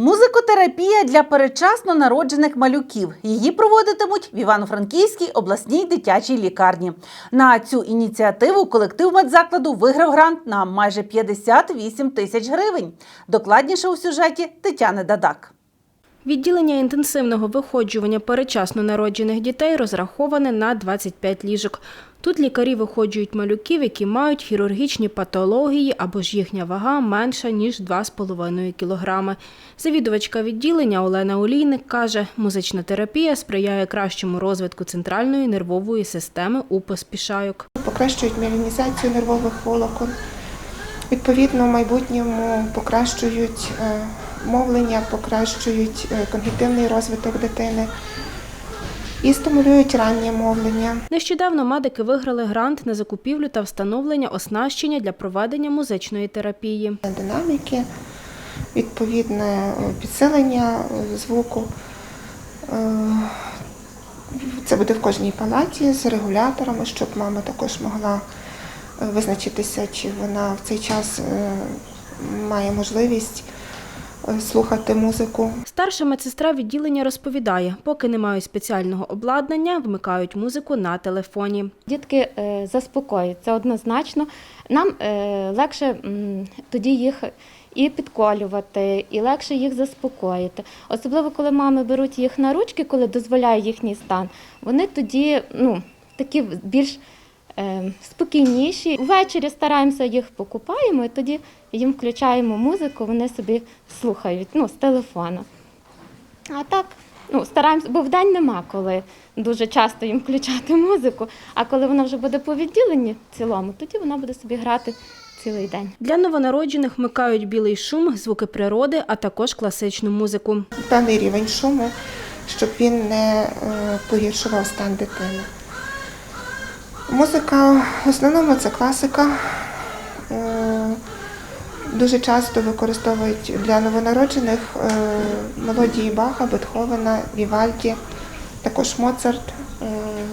Музикотерапія для передчасно народжених малюків. Її проводитимуть в Івано-Франківській обласній дитячій лікарні. На цю ініціативу колектив медзакладу виграв грант на майже 58 тисяч гривень. Докладніше у сюжеті Тетяни Дадак. Відділення інтенсивного виходжування передчасно народжених дітей розраховане на 25 ліжок. Тут лікарі виходжують малюків, які мають хірургічні патології або ж їхня вага менша, ніж 2,5 кілограми. Завідувачка відділення Олена Олійник каже, музична терапія сприяє кращому розвитку центральної нервової системи у поспішайок. покращують меланізацію нервових волокон. Відповідно, в майбутньому покращують е, мовлення, покращують е, когнітивний розвиток дитини і стимулюють раннє мовлення. Нещодавно медики виграли грант на закупівлю та встановлення оснащення для проведення музичної терапії. Динаміки, відповідне е, підсилення звуку. Це буде в кожній палаті з регуляторами, щоб мама також могла визначитися, чи вона в цей час е, має можливість е, слухати музику. Старша медсестра відділення розповідає, поки не мають спеціального обладнання, вмикають музику на телефоні. Дітки е, заспокоюються однозначно. Нам легше тоді їх і підколювати, і легше їх заспокоїти. Особливо, коли мами беруть їх на ручки, коли дозволяє їхній стан, вони тоді ну, такі більш спокійніші. Ввечері стараємося їх покупаємо, і тоді їм включаємо музику, вони собі слухають ну, з телефону. А так, ну, стараємося, бо вдень нема коли дуже часто їм включати музику. А коли вона вже буде по відділенні в цілому, тоді вона буде собі грати цілий день. Для новонароджених вмикають білий шум, звуки природи, а також класичну музику. Певний рівень шуму, щоб він не е, погіршував стан дитини. Музика в основному це класика. Е, Дуже часто використовують для новонароджених е, мелодії Баха, Бетховена, Вівальді, також Моцарт, е,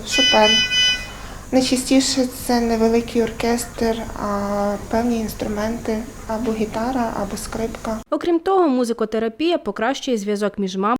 Шопен. Найчастіше це невеликий оркестр, а певні інструменти або гітара, або скрипка. Окрім того, музикотерапія покращує зв'язок між мамою